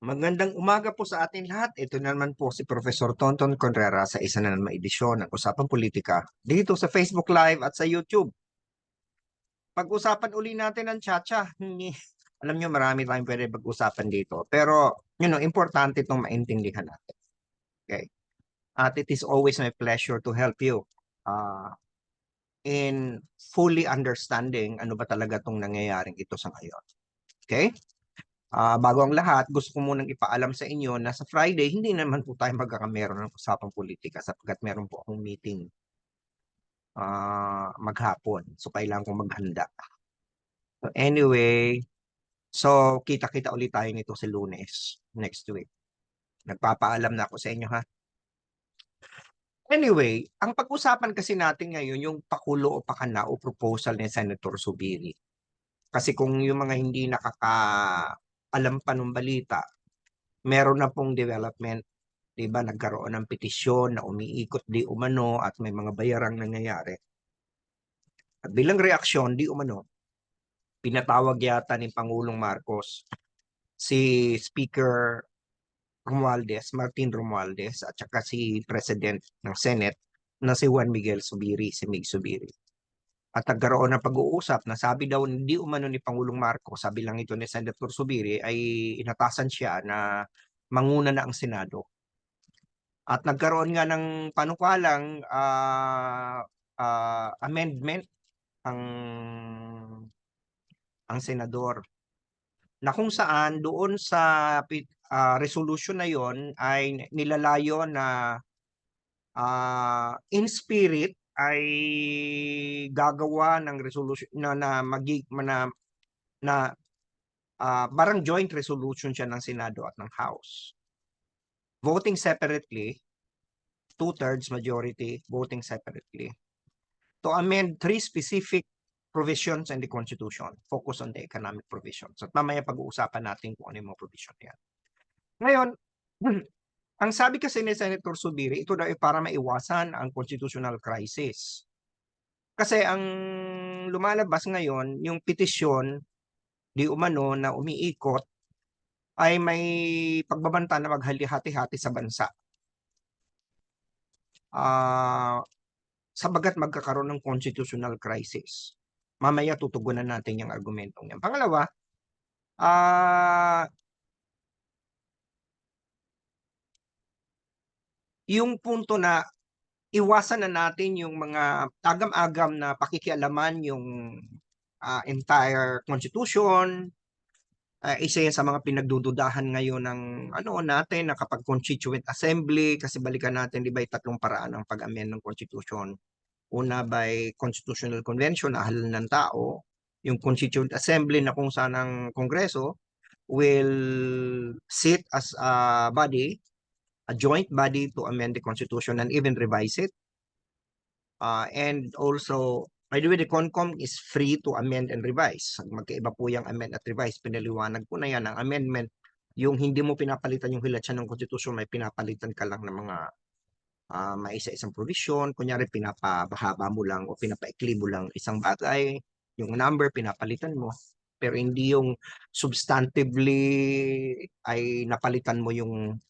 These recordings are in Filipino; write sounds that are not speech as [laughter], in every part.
Magandang umaga po sa atin lahat. Ito na naman po si Professor Tonton Conrera sa isa na naman edisyon ng Usapang Politika dito sa Facebook Live at sa YouTube. Pag-usapan uli natin ang Chacha. Alam nyo, marami tayong pwede pag-usapan dito. Pero, you know, importante itong maintindihan natin. Okay? At it is always my pleasure to help you uh, in fully understanding ano ba talaga itong nangyayaring ito sa ngayon. Okay? Ah, bago ang lahat, gusto ko munang ipaalam sa inyo na sa Friday, hindi naman po tayo magkakameron ng usapang politika sapagkat meron po akong meeting ah, maghapon. So, kailangan kong maghanda. So, anyway, so kita-kita ulit tayo nito sa lunes next week. Nagpapaalam na ako sa inyo ha. Anyway, ang pag-usapan kasi natin ngayon yung pakulo o pakana o proposal ni Senator Subiri. Kasi kung yung mga hindi nakaka alam pa ng balita, meron na pong development, 'di ba? Nagkaroon ng petisyon na umiikot di umano at may mga bayarang nangyayari. At bilang reaksyon, di umano, pinatawag yata ni Pangulong Marcos si Speaker Romualdez, Martin Romualdez at saka si President ng Senate na si Juan Miguel Subiri, si Mig Subiri. At nagkaroon ng pag-uusap na sabi daw hindi umano ni Pangulong Marcos, sabi lang ito ni Senator Subiri, ay inatasan siya na manguna na ang Senado. At nagkaroon nga ng panukalang ah, ah, amendment ang ang senador na kung saan doon sa ah, resolution na yon ay nilalayo na ah, in spirit ay gagawa ng resolution na na magi na na ah, parang joint resolution siya ng Senado at ng House. Voting separately, two-thirds majority voting separately to amend three specific provisions in the Constitution. Focus on the economic provisions. At mamaya pag-uusapan natin kung ano yung mga provision yan. Ngayon, [clears throat] ang sabi kasi ni Senator Subiri, ito daw ay para maiwasan ang constitutional crisis. Kasi ang lumalabas ngayon, yung petisyon di umano na umiikot ay may pagbabanta na maghali-hati-hati sa bansa. Ah, sabagat magkakaroon ng constitutional crisis. Mamaya tutugunan natin yung argumentong yan. Pangalawa, ah yung punto na iwasan na natin yung mga agam-agam na pakikialaman yung ah, entire constitution. Ah, isa yan sa mga pinagdududahan ngayon ng ano natin na kapag constituent assembly kasi balikan natin di ba tatlong paraan ng pag-amend ng constitution. Una by constitutional convention na halal ng tao, yung constituent assembly na kung saan ang kongreso will sit as a body a joint body to amend the constitution and even revise it. Uh, and also, by the way, the CONCOM is free to amend and revise. Magkaiba po yung amend at revise. Pinaliwanag ko na yan. Ang amendment, yung hindi mo pinapalitan yung hilatsya ng constitution, may pinapalitan ka lang ng mga uh, may isa-isang provision. Kunyari, pinapabahaba mo lang o pinapaikli mo lang isang bagay. Yung number, pinapalitan mo. Pero hindi yung substantively ay napalitan mo yung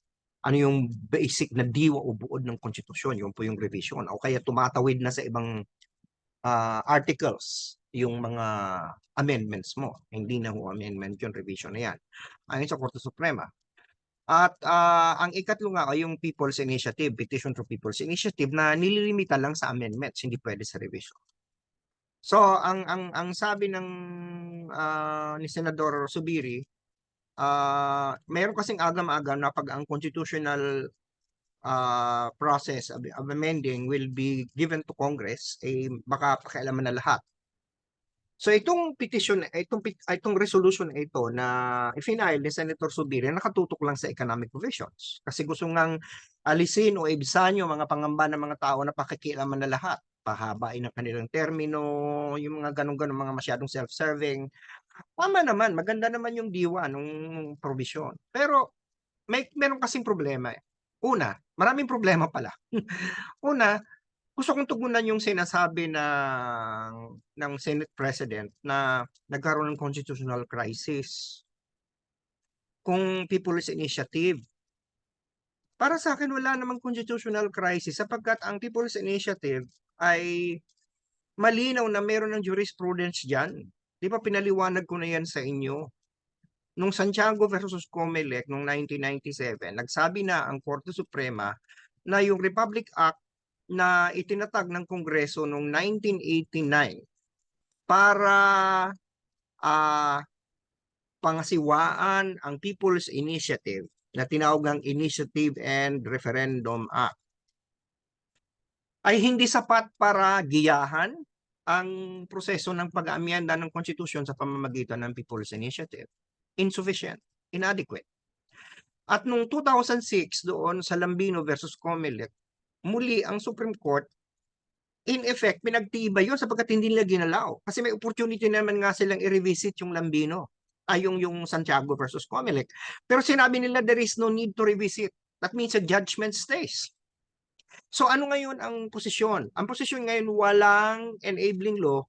ano yung basic na diwa o buod ng konstitusyon, yun po yung revision. O kaya tumatawid na sa ibang uh, articles yung mga amendments mo. Hindi na ho amendment yung revision na yan. Ayon sa Korte Suprema. At uh, ang ikatlo nga ay yung People's Initiative, Petition for People's Initiative na nililimita lang sa amendments, hindi pwede sa revision. So ang ang ang sabi ng uh, ni Senador Subiri, uh, meron kasing agam-agam na pag ang constitutional uh, process of, of amending will be given to Congress, eh baka pakialaman na lahat. So itong petition, itong itong resolution na ito na i-final ni Senator Subiri nakatutok lang sa economic provisions. Kasi gusto ngang alisin o ibsan yung mga pangamba ng mga tao na pakikialaman na lahat. Pahabain ng kanilang termino, yung mga ganun-ganun mga masyadong self-serving Tama naman, maganda naman yung diwa nung provision. Pero may meron kasing problema eh. Una, maraming problema pala. [laughs] Una, gusto kong tugunan yung sinasabi ng ng Senate President na nagkaroon ng constitutional crisis. kung People's Initiative. Para sa akin, wala namang constitutional crisis sapagkat ang People's Initiative ay malinaw na meron ng jurisprudence dyan. Di ba pinaliwanag ko na yan sa inyo? Nung Santiago versus Comelec noong 1997, nagsabi na ang Korte Suprema na yung Republic Act na itinatag ng Kongreso noong 1989 para ah pangasiwaan ang People's Initiative na tinawag ng Initiative and Referendum Act ay hindi sapat para giyahan ang proseso ng pag-aamyenda ng konstitusyon sa pamamagitan ng People's Initiative. Insufficient, inadequate. At noong 2006 doon sa Lambino versus Comelec, muli ang Supreme Court in effect pinagtibay yun sapagkat hindi nila ginalaw. Kasi may opportunity naman nga silang i-revisit yung Lambino ay yung, yung Santiago versus Comelec. Pero sinabi nila there is no need to revisit. That means a judgment stays. So ano ngayon ang posisyon? Ang posisyon ngayon walang enabling law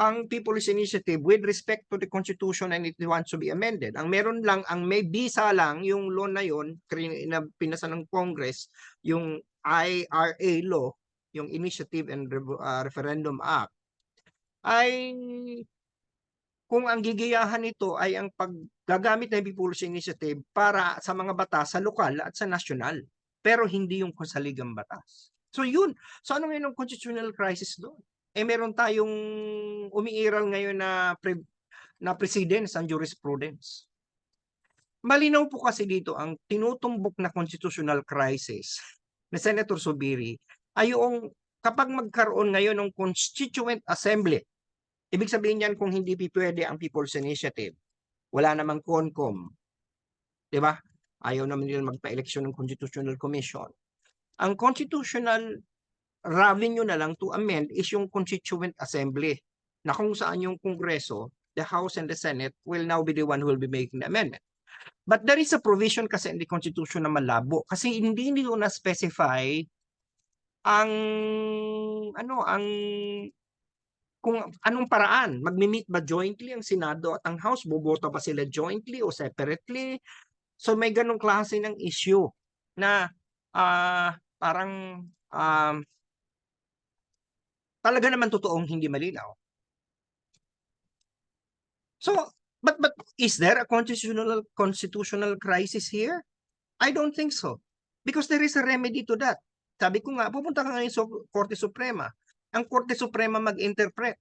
ang People's Initiative with respect to the Constitution and it wants to be amended. Ang meron lang, ang may bisa lang yung law na yon na pinasa ng Congress, yung IRA law, yung Initiative and uh, Referendum Act, ay kung ang gigiyahan nito ay ang paggagamit ng People's Initiative para sa mga batas sa lokal at sa nasyonal, pero hindi yung kasaligang batas. So yun. So ano ngayon ang constitutional crisis doon? Eh meron tayong umiiral ngayon na pre- na precedence ang jurisprudence. Malinaw po kasi dito ang tinutumbok na constitutional crisis [laughs] ni Senator Subiri ay yung kapag magkaroon ngayon ng Constituent Assembly Ibig sabihin yan kung hindi pwede ang People's Initiative. Wala namang CONCOM. Di ba? Ayaw naman nila magpa-eleksyon ng Constitutional Commission. Ang Constitutional revenue na lang to amend is yung Constituent Assembly na kung saan yung Kongreso, the House and the Senate will now be the one who will be making the amendment. But there is a provision kasi in the Constitution na malabo kasi hindi nila na-specify ang ano ang kung anong paraan, magmi-meet ba jointly ang Senado at ang House, boboto ba sila jointly o separately? So may ganong klase ng issue na ah, parang um, talaga naman totoong hindi malinaw. So, but but is there a constitutional constitutional crisis here? I don't think so. Because there is a remedy to that. Sabi ko nga, pupunta ka ngayon sa Korte Suprema ang Korte Suprema mag-interpret.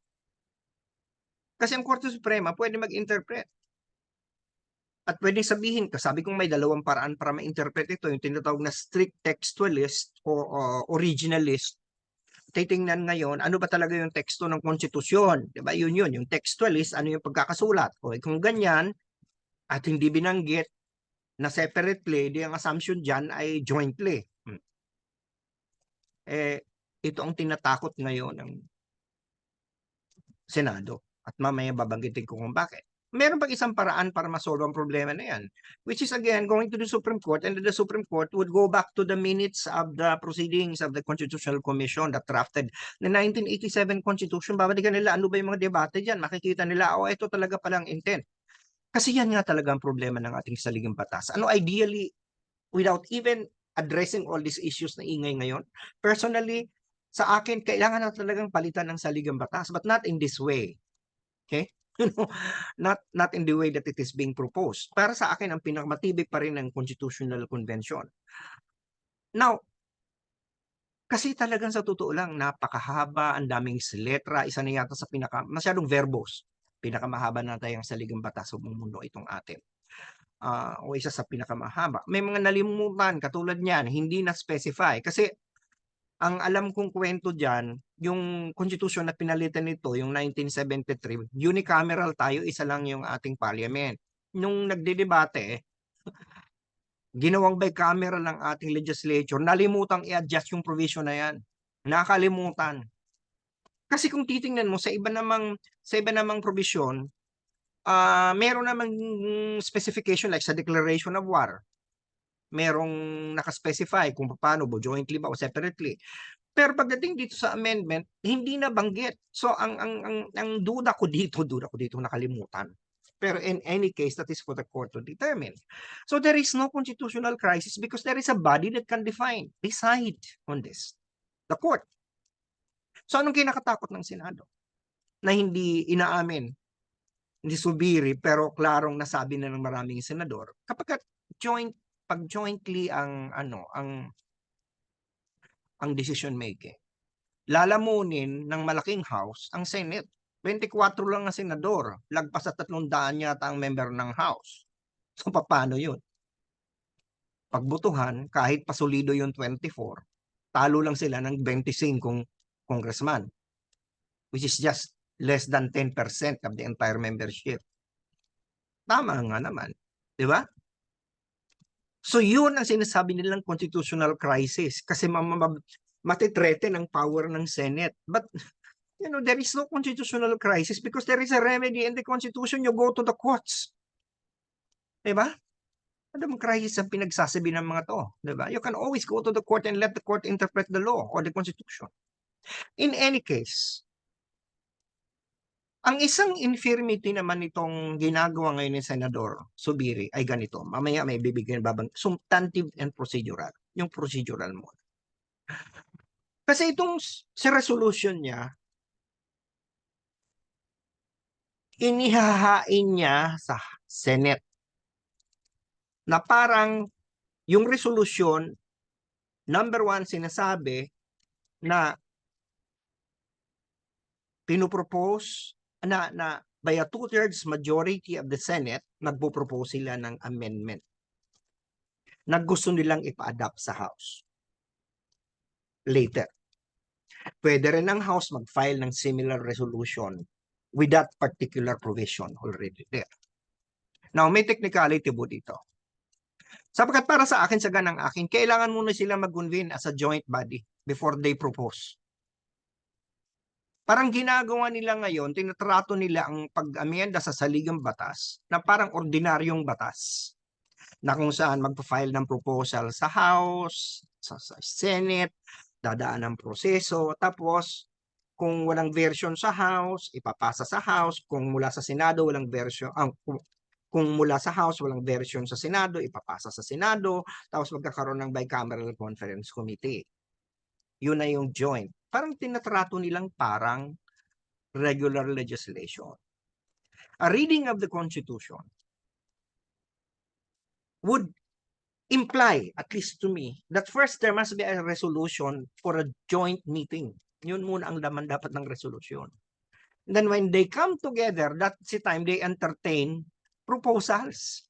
Kasi ang Korte Suprema pwede mag-interpret. At pwede sabihin, sabi kong may dalawang paraan para ma-interpret ito, yung tinatawag na strict textualist o uh, originalist. Titingnan ngayon, ano ba talaga yung teksto ng konstitusyon? Diba? Yun yun, yung textualist, ano yung pagkakasulat? O kung ganyan, at hindi binanggit na separately, di ang assumption dyan ay jointly. Hmm. Eh, ito ang tinatakot ngayon ng Senado. At mamaya babanggitin ko kung bakit. Meron pag isang paraan para masolve ang problema na yan, which is again going to the Supreme Court and the Supreme Court would go back to the minutes of the proceedings of the Constitutional Commission that drafted the 1987 Constitution. Babalikan nila ano ba yung mga debate dyan. Makikita nila, oh, ito talaga palang intent. Kasi yan nga talaga ang problema ng ating saligang batas. Ano ideally, without even addressing all these issues na ingay ngayon, personally, sa akin, kailangan na talagang palitan ng saligang batas, but not in this way. Okay? [laughs] not not in the way that it is being proposed. Para sa akin, ang pinakamatibay pa rin ng Constitutional Convention. Now, kasi talagang sa totoo lang, napakahaba, ang daming letra, isa na yata sa pinaka, masyadong verbose. Pinakamahaba na tayong saligang batas sa mundo itong atin. Uh, o isa sa pinakamahaba. May mga nalimutan, katulad niyan, hindi na specify. Kasi ang alam kong kwento diyan, yung constitution na pinalitan nito, yung 1973, unicameral tayo, isa lang yung ating parliament. Nung nagdedebate, ginawang bicameral ng ating legislature, nalimutang i-adjust yung provision na yan. Nakalimutan. Kasi kung titingnan mo sa iba namang sa iba namang provision, uh, meron namang specification like sa declaration of war merong nakaspecify kung paano bo jointly ba o separately. Pero pagdating dito sa amendment, hindi na banggit. So ang ang ang, ang duda ko dito, [laughs] duda ko dito nakalimutan. Pero in any case, that is for the court to determine. So there is no constitutional crisis because there is a body that can define, decide on this. The court. So anong kinakatakot ng Senado? Na hindi inaamin, hindi subiri, pero klarong nasabi na ng maraming senador. Kapag joint, pag jointly ang, ano, ang, ang decision making, lalamunin ng malaking house ang Senate. 24 lang ang senador. Lagpas sa 300 yata ang member ng house. So paano yun? Pagbutuhan, kahit pasulido yung 24, talo lang sila ng 25 congressman. Which is just less than 10% of the entire membership. Tama nga naman. Di ba? So yun ang sinasabi nilang constitutional crisis kasi mamamab matitrete ng power ng Senate. But you know, there is no constitutional crisis because there is a remedy in the Constitution. You go to the courts. Diba? Ano bang crisis ang pinagsasabi ng mga to? Diba? You can always go to the court and let the court interpret the law or the Constitution. In any case, ang isang infirmity naman itong ginagawa ngayon ni Senador Subiri ay ganito. Mamaya may bibigyan babang substantive and procedural. Yung procedural mo. Kasi itong s- sa resolution niya, inihahain niya sa Senate na parang yung resolution, number one, sinasabi na pinupropose na, na by a two-thirds majority of the Senate, nagpo-propose sila ng amendment na gusto nilang ipa-adapt sa House. Later. Pwede rin ang House mag-file ng similar resolution with that particular provision already there. Now, may technicality po dito. Sapagkat para sa akin, sa ganang akin, kailangan muna sila mag-convene as a joint body before they propose. Parang ginagawa nila ngayon, tinatrato nila ang pag-amenda sa saligang batas na parang ordinaryong batas na kung saan magpa-file ng proposal sa House, sa, sa Senate, dadaan ng proseso, tapos kung walang version sa House, ipapasa sa House, kung mula sa Senado walang version, ang kung, kung mula sa House walang version sa Senado, ipapasa sa Senado, tapos magkakaroon ng bicameral conference committee. Yun na yung joint. Parang tinatrato nilang parang regular legislation. A reading of the Constitution would imply, at least to me, that first there must be a resolution for a joint meeting. Yun muna ang laman dapat ng resolution. Then when they come together, that's the time they entertain proposals.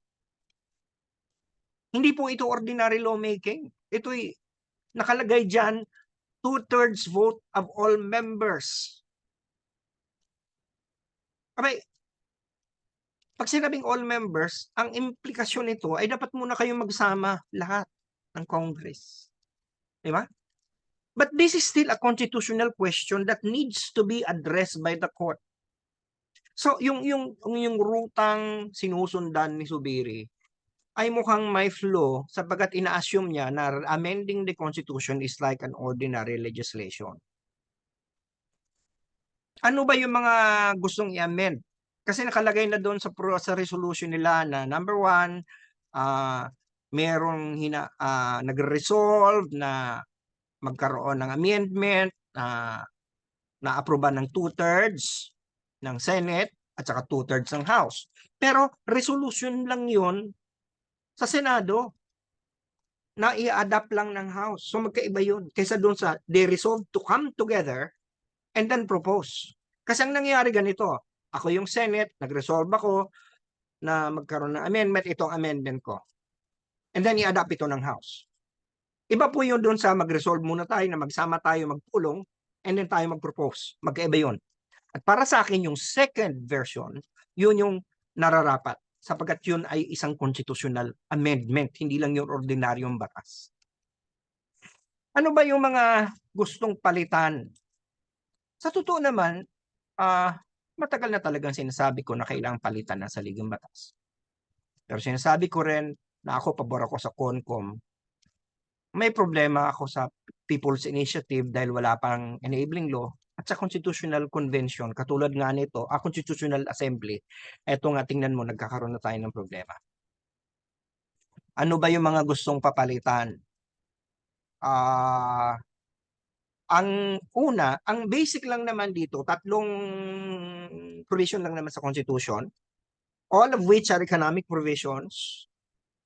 Hindi po ito ordinary lawmaking. Ito'y nakalagay dyan, two-thirds vote of all members. Abay, pag sinabing all members, ang implikasyon nito ay dapat muna kayong magsama lahat ng Congress. Di ba? But this is still a constitutional question that needs to be addressed by the court. So yung yung yung rutang sinusundan ni Subiri ay mukhang may flaw sapagkat ina-assume niya na amending the constitution is like an ordinary legislation. Ano ba yung mga gustong i-amend? Kasi nakalagay na doon sa sa resolution nila na number one, ah merong hina, ah, nagre-resolve na magkaroon ng amendment na na-aproban ng two-thirds ng Senate at saka two-thirds ng House. Pero resolution lang yun sa Senado na i-adapt lang ng House. So magkaiba yun. Kaysa doon sa they resolve to come together and then propose. Kasi ang nangyari ganito, ako yung Senate, nag-resolve ako na magkaroon ng amendment, itong amendment ko. And then i-adapt ito ng House. Iba po yun doon sa mag-resolve muna tayo na magsama tayo magpulong and then tayo mag-propose. Magkaiba yun. At para sa akin, yung second version, yun yung nararapat sapagkat yun ay isang constitutional amendment, hindi lang yung ordinaryong batas. Ano ba yung mga gustong palitan? Sa totoo naman, ah matagal na talagang sinasabi ko na kailangang palitan ng saligang batas. Pero sinasabi ko rin na ako pabor ako sa CONCOM. May problema ako sa People's Initiative dahil wala pang enabling law at sa Constitutional Convention, katulad nga nito, a Constitutional Assembly, eto nga tingnan mo, nagkakaroon na tayo ng problema. Ano ba yung mga gustong papalitan? Ah, ang una, ang basic lang naman dito, tatlong provision lang naman sa Constitution, all of which are economic provisions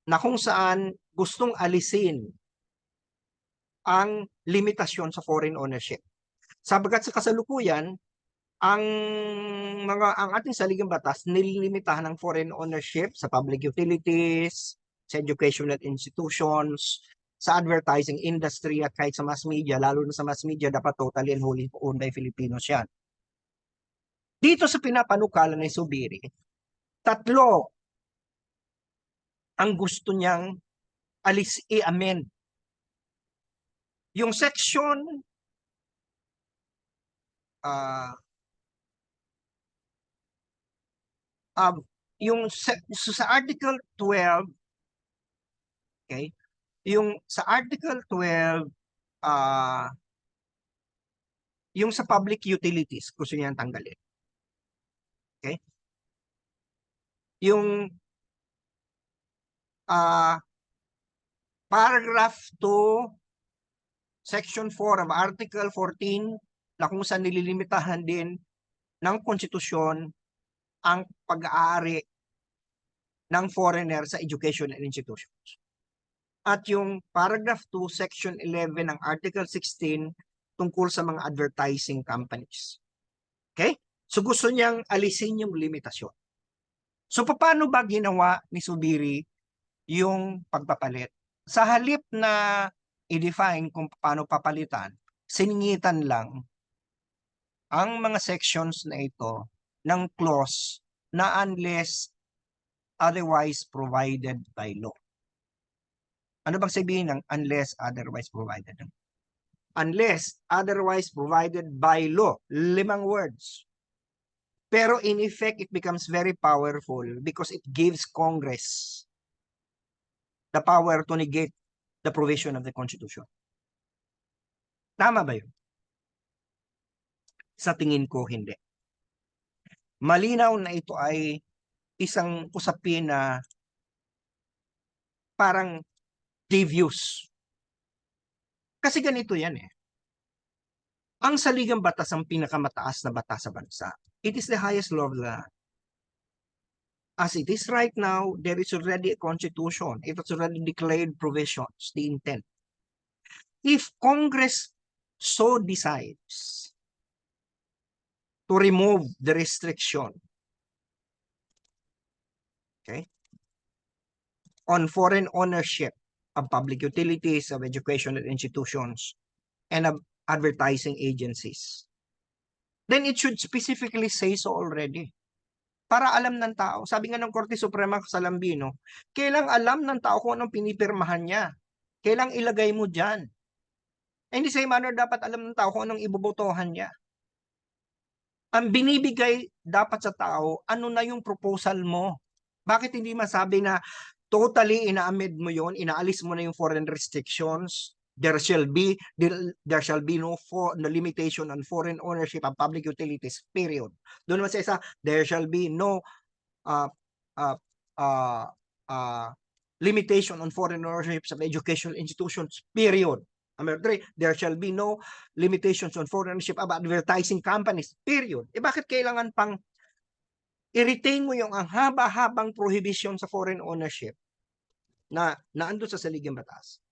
na kung saan gustong alisin ang limitasyon sa foreign ownership. Sabagat sa kasalukuyan, ang mga ang ating saligang batas nililimitahan ng foreign ownership sa public utilities, sa educational institutions, sa advertising industry at kahit sa mass media, lalo na sa mass media, dapat totally and wholly owned by Filipinos yan. Dito sa pinapanukala ni Subiri, tatlo ang gusto niyang alis i-amend. Yung section ah um, yung so sa Article 12 okay yung sa Article 12 ah yung sa public utilities gusto niya tanggalin. Okay? Yung ah paragraph 2 section 4 of Article 14 na kung saan nililimitahan din ng konstitusyon ang pag-aari ng foreigner sa education and institutions. At yung paragraph 2, section 11 ng article 16 tungkol sa mga advertising companies. Okay? So gusto niyang alisin yung limitasyon. So paano ba ginawa ni Subiri yung pagpapalit? Sa halip na i-define kung paano papalitan, siningitan lang ang mga sections na ito ng clause na unless otherwise provided by law. Ano bang sabihin ng unless otherwise provided? Unless otherwise provided by law. Limang words. Pero in effect, it becomes very powerful because it gives Congress the power to negate the provision of the Constitution. Tama ba yun? Sa tingin ko, hindi. Malinaw na ito ay isang usapin na parang devious. Kasi ganito yan eh. Ang saligang batas ang pinakamataas na batas sa bansa. It is the highest law of the land. As it is right now, there is already a constitution. It has already declared provisions, the intent. If Congress so decides to remove the restriction. Okay? On foreign ownership of public utilities of educational institutions and of advertising agencies. Then it should specifically say so already. Para alam ng tao sabi nga ng Korte Suprema sa Lambino kailang alam ng tao kung anong pinipirmahan niya. Kailang ilagay mo diyan in the same manner dapat alam ng tao kung anong ibobotohan niya ang binibigay dapat sa tao, ano na yung proposal mo? Bakit hindi masabi na totally ina-amend mo yon, inaalis mo na yung foreign restrictions, there shall be there, there shall be no for no limitation on foreign ownership of public utilities period. Doon naman sa isa there shall be no uh, uh, uh, uh, limitation on foreign ownership of educational institutions period Three, there shall be no limitations on foreign ownership of advertising companies. Period. Eh bakit kailangan pang i-retain mo yung ang haba-habang prohibition sa foreign ownership na naandun sa saligang batas.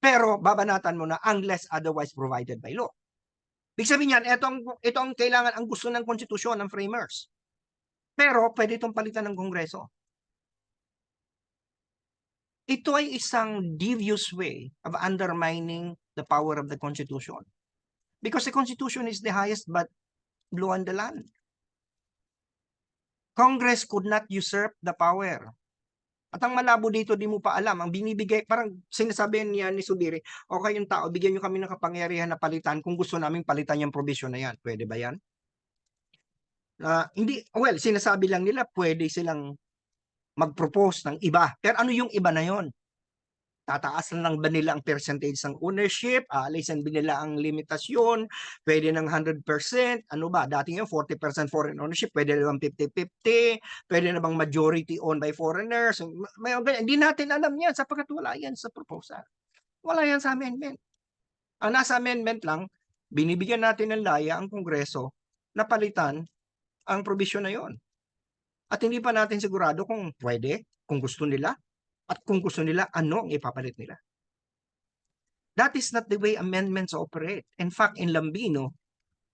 Pero babanatan mo na unless otherwise provided by law. Ibig sabihin yan, ito ang, ito ang kailangan, ang gusto ng konstitusyon ng framers. Pero pwede itong palitan ng Kongreso ito ay isang devious way of undermining the power of the Constitution. Because the Constitution is the highest but law on the land. Congress could not usurp the power. At ang malabo dito, di mo pa alam. Ang binibigay, parang sinasabi niya ni Subiri, okay yung tao, bigyan nyo kami ng kapangyarihan na palitan kung gusto naming palitan yung provision na yan. Pwede ba yan? Uh, hindi, well, sinasabi lang nila, pwede silang mag-propose ng iba. Pero ano yung iba na yon? Tataasan lang ba nila ang percentage ng ownership? Aalisan ba nila ang limitasyon? Pwede ng 100%? Ano ba? Dati nga 40% foreign ownership, pwede na bang 50-50? Pwede na bang majority owned by foreigners? May, hindi natin alam yan sapagkat wala yan sa proposal. Wala yan sa amendment. Ang nasa amendment lang, binibigyan natin ng laya ang Kongreso na palitan ang provision na yon. At hindi pa natin sigurado kung pwede, kung gusto nila, at kung gusto nila, ano ang ipapalit nila. That is not the way amendments operate. In fact, in Lambino,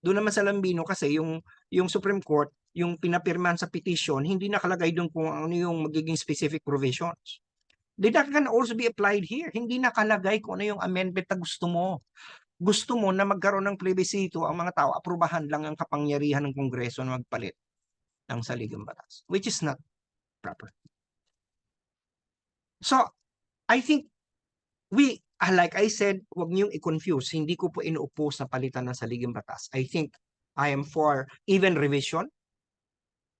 doon naman sa Lambino kasi yung, yung Supreme Court, yung pinapirman sa petition, hindi nakalagay doon kung ano yung magiging specific provisions. That can also be applied here. Hindi nakalagay kung ano yung amendment na gusto mo. Gusto mo na magkaroon ng plebisito ang mga tao, aprubahan lang ang kapangyarihan ng Kongreso na magpalit ng saligang batas, which is not proper. So, I think we, ah, like I said, huwag niyong i-confuse. Hindi ko po ino-oppose na palitan ng saligang batas. I think I am for even revision,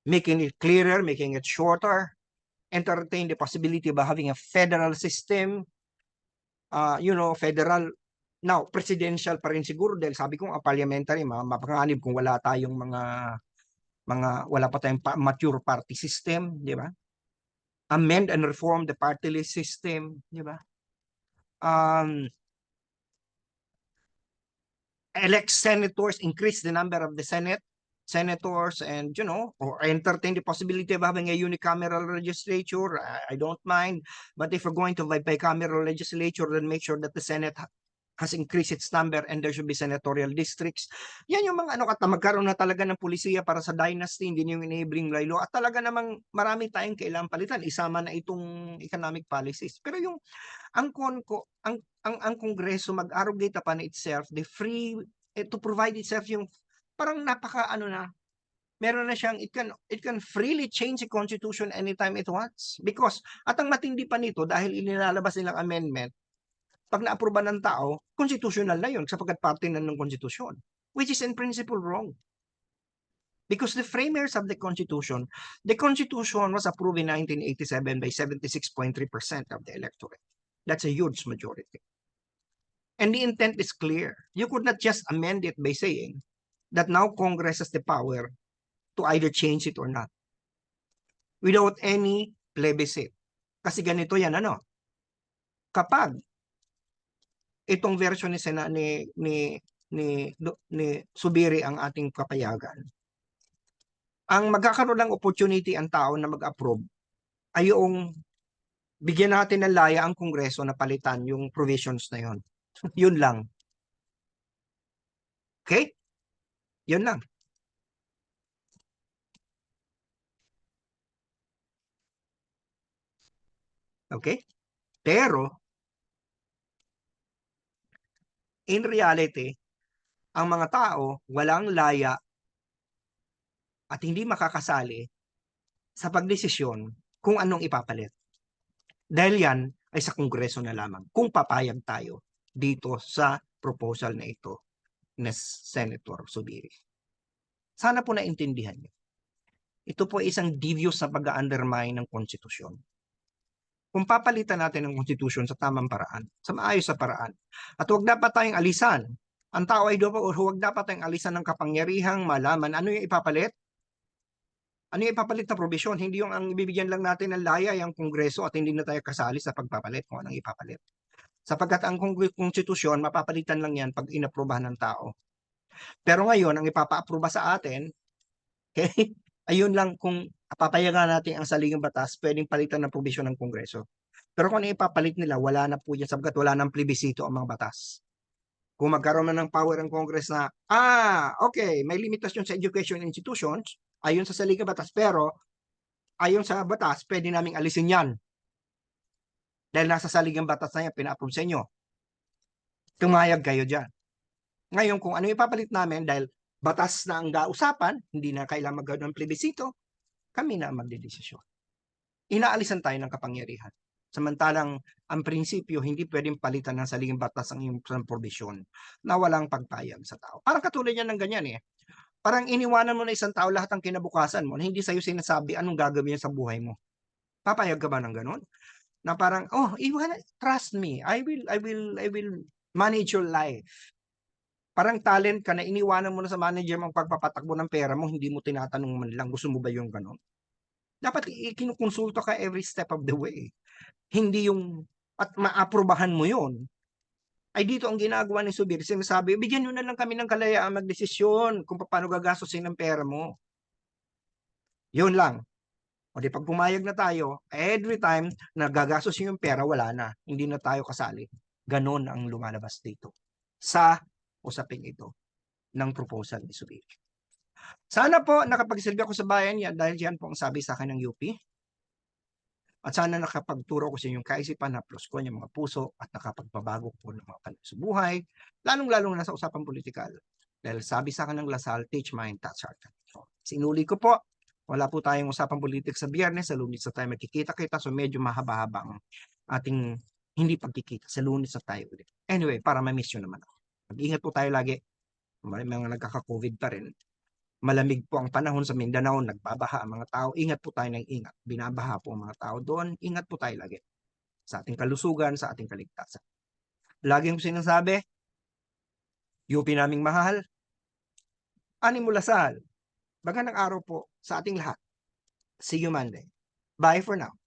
making it clearer, making it shorter, entertain the possibility of having a federal system, uh, you know, federal, now, presidential pa rin siguro dahil sabi ko parliamentary, ma mapanganib kung wala tayong mga, mga, wala pa tayong pa mature party system, di ba? Amend and reform the party list system, di ba? Um, elect senators, increase the number of the Senate senators and you know or entertain the possibility of having a unicameral legislature I, I don't mind but if we're going to have bicameral legislature then make sure that the Senate has increased its number and there should be senatorial districts. Yan yung mga ano at magkaroon na talaga ng pulisiya para sa dynasty hindi yung enabling law. At talaga namang marami tayong kailangang palitan. Isama na itong economic policies. Pero yung ang konko ang ang ang kongreso mag-arrogate upon itself the free eh, to provide itself yung parang napaka ano na meron na siyang it can it can freely change the constitution anytime it wants. Because at ang matindi pa nito dahil inilalabas nilang amendment pag naapruba ng tao constitutional na yun sapagkat parte na ng constitution which is in principle wrong because the framers of the constitution the constitution was approved in 1987 by 76.3% of the electorate that's a huge majority and the intent is clear you could not just amend it by saying that now Congress has the power to either change it or not. Without any plebiscite. Kasi ganito yan, ano? Kapag itong version ni Sena ni ni ni, ni Subiri ang ating kapayagan, ang magkakaroon ng opportunity ang tao na mag-approve ay yung bigyan natin ng laya ang Kongreso na palitan yung provisions na yon. [laughs] yun lang. Okay? Yun lang. Okay? Pero, in reality, ang mga tao walang laya at hindi makakasali sa pagdesisyon kung anong ipapalit. Dahil yan ay sa kongreso na lamang kung papayag tayo dito sa proposal na ito ni Senator Subiri. Sana po naintindihan niyo. Ito po ay isang devious na pag-undermine ng konstitusyon. Kung papalitan natin ang konstitusyon sa tamang paraan, sa maayos sa paraan, at huwag dapat tayong alisan, ang tao ay dapat, huwag dapat tayong alisan ng kapangyarihang malaman ano yung ipapalit, ano yung ipapalit na probisyon? Hindi yung ang ibibigyan lang natin ng laya yung kongreso at hindi na tayo kasali sa pagpapalit kung anong ipapalit. Sapagkat ang konstitusyon, mapapalitan lang yan pag inaprobahan ng tao. Pero ngayon, ang ipapa-aproba sa atin, [laughs] okay, ayun lang kung papayagan natin ang saligang batas, pwedeng palitan ng probisyon ng kongreso. Pero kung ano ipapalit nila, wala na po yan sapagkat wala ng plebisito ang mga batas. Kung magkaroon na ng power ang Congress na, ah, okay, may limitasyon sa education institutions, ayon sa saligang batas, pero ayon sa batas, pwede naming alisin yan. Dahil nasa saligang batas na yan, pina-approve sa inyo. Tumayag kayo dyan. Ngayon, kung ano ipapalit namin, dahil batas na ang gausapan, hindi na kailangan magkaroon ng plebisito, kami na ang magdedesisyon. Inaalisan tayo ng kapangyarihan. Samantalang ang prinsipyo, hindi pwedeng palitan ng saligang batas ang iyong provision na walang pagpayag sa tao. Parang katulad yan ng ganyan eh. Parang iniwanan mo na isang tao lahat ng kinabukasan mo na hindi sa'yo sinasabi anong gagawin niya sa buhay mo. Papayag ka ba ng ganon? Na parang, oh, iwan trust me, I will I will I will manage your life. Parang talent ka na iniwanan mo na sa manager ang pagpapatakbo ng pera mo, hindi mo tinatanong man lang, gusto mo ba yung gano'n? Dapat i kinukonsulta ka every step of the way. Hindi yung at maaprubahan mo yun. Ay dito ang ginagawa ni Subir, sinasabi, bigyan nyo na lang kami ng kalayaan magdesisyon kung paano gagastusin ang pera mo. Yun lang. O di pag pumayag na tayo, every time na gagastusin yung pera, wala na. Hindi na tayo kasali. Ganon ang lumalabas dito sa usaping ito ng proposal ni Subir. Sana po nakapagsilbi ako sa bayan yan dahil yan po ang sabi sa akin ng UP. At sana nakapagturo ko sa inyong kaisipan na plus ko yung mga puso at nakapagpabago po ng mga panahon sa buhay, lalong-lalong na sa usapang politikal. Dahil sabi sa akin ng Lasal, teach mind, touch heart. Sinuli ko po, wala po tayong usapang politik sa biyernes, sa lunes na tayo magkikita-kita, so medyo mahaba-habang ating hindi pagkikita. Sa lunes na tayo ulit. Anyway, para ma-miss nyo naman ako. Mag-ingat po tayo lagi. May mga nagkaka-COVID pa rin. Malamig po ang panahon sa Mindanao, nagbabaha ang mga tao. Ingat po tayo ng ingat. Binabaha po ang mga tao doon. Ingat po tayo lagi. Sa ating kalusugan, sa ating kaligtasan. Laging ko sinasabi, UP naming mahal, ani mo lasal. Baga ng araw po sa ating lahat. See you Monday. Bye for now.